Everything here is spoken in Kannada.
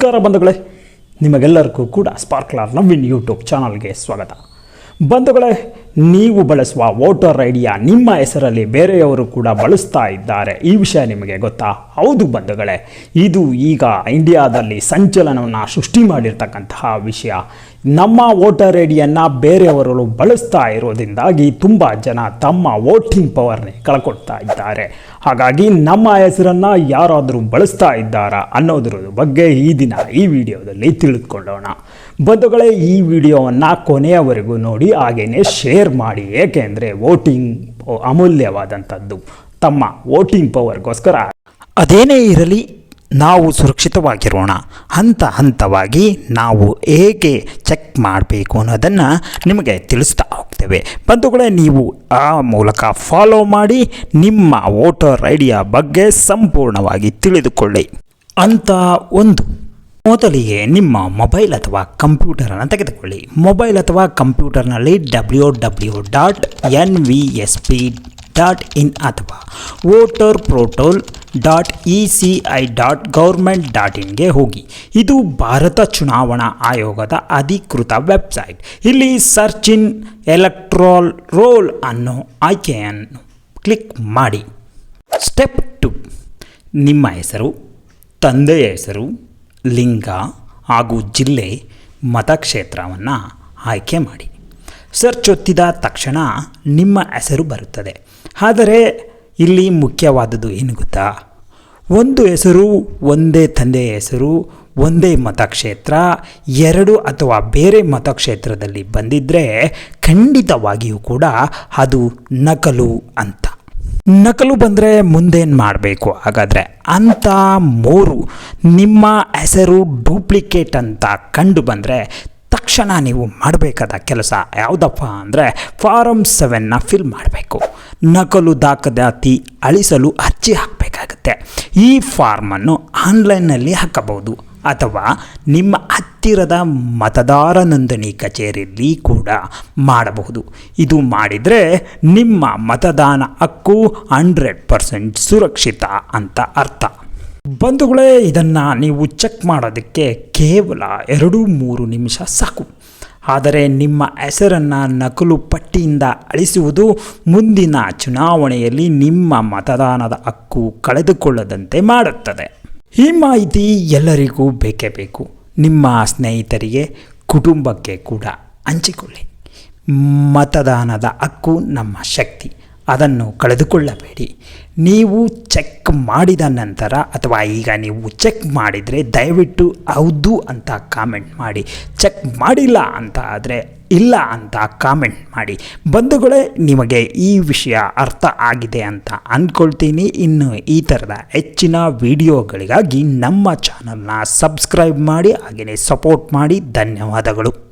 ನಮಸ್ಕಾರ ಬಂಧುಗಳೇ. ನಿಮಗೆಲ್ಲರಿಗೂ ಕೂಡ ಸ್ಪಾರ್ಕ್ಲರ್ ನವೀನ್ ಯೂಟ್ಯೂಬ್ ಚಾನಲ್ಗೆ ಸ್ವಾಗತ. ಬಂಧುಗಳೇ, ನೀವು ಬಳಸುವ ವೋಟರ್ ಐಡಿಯ ನಿಮ್ಮ ಹೆಸರಲ್ಲಿ ಬೇರೆಯವರು ಕೂಡ ಬಳಸ್ತಾ ಇದ್ದಾರೆ. ಈ ವಿಷಯ ನಿಮಗೆ ಗೊತ್ತಾ? ಹೌದು ಬಂಧುಗಳೇ, ಇದು ಈಗ ಇಂಡಿಯಾದಲ್ಲಿ ಸಂಚಲನವನ್ನು ಸೃಷ್ಟಿ ಮಾಡಿರ್ತಕ್ಕಂತಹ ವಿಷಯ. ನಮ್ಮ ವೋಟರ್ ಐಡಿಯನ್ನು ಬೇರೆಯವರು ಬಳಸ್ತಾ ಇರೋದ್ರಿಂದಾಗಿ ತುಂಬ ಜನ ತಮ್ಮ ವೋಟಿಂಗ್ ಪವರ್ನೇ ಕಳ್ಕೊಡ್ತಾ ಇದ್ದಾರೆ. ಹಾಗಾಗಿ ನಮ್ಮ ಹೆಸರನ್ನು ಯಾರಾದರೂ ಬಳಸ್ತಾ ಇದ್ದಾರಾ ಅನ್ನೋದ್ರ ಬಗ್ಗೆ ಈ ದಿನ ಈ ವಿಡಿಯೋದಲ್ಲಿ ತಿಳಿದುಕೊಳ್ಳೋಣ. ಬಂಧುಗಳೇ, ಈ ವಿಡಿಯೋವನ್ನು ಕೊನೆಯವರೆಗೂ ನೋಡಿ ಹಾಗೆಯೇ ಶೇರ್ ಮಾಡಿ, ಏಕೆಂದರೆ ವೋಟಿಂಗ್ ಅಮೂಲ್ಯವಾದಂಥದ್ದು. ತಮ್ಮ ವೋಟಿಂಗ್ ಪವರ್ಗೋಸ್ಕರ ಅದೇನೇ ಇರಲಿ, ನಾವು ಸುರಕ್ಷಿತವಾಗಿರೋಣ. ಹಂತ ಹಂತವಾಗಿ ನಾವು ಹೇಗೆ ಚೆಕ್ ಮಾಡಬೇಕು ಅನ್ನೋದನ್ನು ನಿಮಗೆ ತಿಳಿಸ್ತಾ ಹೋಗ್ತೇವೆ. ಬಂಧುಗಳೇ ನೀವು ಆ ಮೂಲಕ ಫಾಲೋ ಮಾಡಿ, ನಿಮ್ಮ ವೋಟರ್ ಐಡಿಯ ಬಗ್ಗೆ ಸಂಪೂರ್ಣವಾಗಿ ತಿಳಿದುಕೊಳ್ಳಿ. ಅಂತ ಒಂದು ಮೊದಲಿಗೆ ನಿಮ್ಮ ಮೊಬೈಲ್ ಅಥವಾ ಕಂಪ್ಯೂಟರನ್ನು ತೆಗೆದುಕೊಳ್ಳಿ. ಮೊಬೈಲ್ ಅಥವಾ ಕಂಪ್ಯೂಟರ್ನಲ್ಲಿ W W dot N V S P dot in ಅಥವಾ voter portal dot E C I dot government dot ಇನ್ಗೆ ಹೋಗಿ. ಇದು ಭಾರತ ಚುನಾವಣಾ ಆಯೋಗದ ಅಧಿಕೃತ ವೆಬ್ಸೈಟ್. ಇಲ್ಲಿ ಸರ್ಚ್ ಇನ್ ಎಲೆಕ್ಟ್ರಾಲ್ ರೋಲ್ ಅನ್ನೋ ಆಯ್ಕೆಯನ್ನು ಕ್ಲಿಕ್ ಮಾಡಿ. Step two. ನಿಮ್ಮ ಹೆಸರು, ತಂದೆಯ ಹೆಸರು ಲಿಂಗ ಹಾಗೂ ಜಿಲ್ಲೆ ಮತಕ್ಷೇತ್ರವನ್ನು ಆಯ್ಕೆ ಮಾಡಿ. ಸರ್ಚ್ ಒತ್ತಿದ ತಕ್ಷಣ ನಿಮ್ಮ ಹೆಸರು ಬರುತ್ತದೆ. ಆದರೆ ಇಲ್ಲಿ ಮುಖ್ಯವಾದದ್ದು ಏನು ಗೊತ್ತಾ? ಒಂದು ಹೆಸರು, ಒಂದೇ ತಂದೆಯ ಹೆಸರು, ಒಂದೇ ಮತಕ್ಷೇತ್ರ, ಎರಡು ಅಥವಾ ಬೇರೆ ಮತಕ್ಷೇತ್ರದಲ್ಲಿ ಬಂದಿದ್ದರೆ ಖಂಡಿತವಾಗಿಯೂ ಕೂಡ ಅದು ನಕಲು ಅಂತ. ನಕಲು ಬಂದರೆ ಮುಂದೇನು ಮಾಡಬೇಕು? ಹಾಗಾದರೆ ಅಂತ ಮೂರು ನಿಮ್ಮ ಹೆಸರು ಡೂಪ್ಲಿಕೇಟ್ ಅಂತ ಕಂಡು ಬಂದರೆ ತಕ್ಷಣ ನೀವು ಮಾಡಬೇಕಾದ ಕೆಲಸ ಯಾವುದಪ್ಪ ಅಂದರೆ ಫಾರಮ್ ಸೆವೆನ್ನ ಫಿಲ್ ಮಾಡಬೇಕು. ನಕಲು ದಾಖಲಾತಿ ಅಳಿಸಲು ಅರ್ಜಿ ಹಾಕಬೇಕಾಗುತ್ತೆ. ಈ ಫಾರ್ಮನ್ನು ಆನ್ಲೈನ್ನಲ್ಲಿ ಹಾಕಬಹುದು. ಅಥವಾ ನಿಮ್ಮ ಹತ್ತಿರದ ಮತದಾರ ನೋಂದಣಿ ಕಚೇರಿಯಲ್ಲಿ ಕೂಡ ಮಾಡಬಹುದು. ಇದು ಮಾಡಿದರೆ ನಿಮ್ಮ ಮತದಾನ ಹಕ್ಕು ಹಂಡ್ರೆಡ್ ಪರ್ಸೆಂಟ್ ಸುರಕ್ಷಿತ ಅಂತ ಅರ್ಥ. ಬಂಧುಗಳೇ, ಇದನ್ನು ನೀವು ಚೆಕ್ ಮಾಡೋದಕ್ಕೆ ಕೇವಲ ಎರಡು ಮೂರು ನಿಮಿಷ ಸಾಕು. ಆದರೆ ನಿಮ್ಮ ಹೆಸರನ್ನು ನಕಲು ಪಟ್ಟಿಯಿಂದ ಅಳಿಸುವುದು ಮುಂದಿನ ಚುನಾವಣೆಯಲ್ಲಿ ನಿಮ್ಮ ಮತದಾನದ ಹಕ್ಕು ಕಳೆದುಕೊಳ್ಳದಂತೆ ಮಾಡುತ್ತದೆ. ಈ ಮಾಹಿತಿ ಎಲ್ಲರಿಗೂ ಬೇಕೇ ಬೇಕು. ನಿಮ್ಮ ಸ್ನೇಹಿತರಿಗೆ, ಕುಟುಂಬಕ್ಕೆ ಕೂಡ ಹಂಚಿಕೊಳ್ಳಿ. ಮತದಾನದ ಹಕ್ಕು ನಮ್ಮ ಶಕ್ತಿ. ಅದನ್ನು ಕಳೆದುಕೊಳ್ಳಬೇಡಿ. ನೀವು ಚೆಕ್ ಮಾಡಿದ ನಂತರ, ಅಥವಾ ಈಗ ನೀವು ಚೆಕ್ ಮಾಡಿದರೆ ದಯವಿಟ್ಟು ಹೌದು ಅಂತ ಕಾಮೆಂಟ್ ಮಾಡಿ. ಚೆಕ್ ಮಾಡಿಲ್ಲ ಅಂತ ಆದರೆ ಇಲ್ಲ ಅಂತ ಕಾಮೆಂಟ್ ಮಾಡಿ. ಬಂಧುಗಳೇ, ನಿಮಗೆ ಈ ವಿಷಯ ಅರ್ಥ ಆಗಿದೆ ಅಂತ ಅಂದ್ಕೊಳ್ತೀನಿ. ಇನ್ನು ಈ ಥರದ ಹೆಚ್ಚಿನ ವಿಡಿಯೋಗಳಿಗಾಗಿ ನಮ್ಮ ಚಾನಲ್ನ ಸಬ್ಸ್ಕ್ರೈಬ್ ಮಾಡಿ, ಹಾಗೆಯೇ ಸಪೋರ್ಟ್ ಮಾಡಿ. ಧನ್ಯವಾದಗಳು.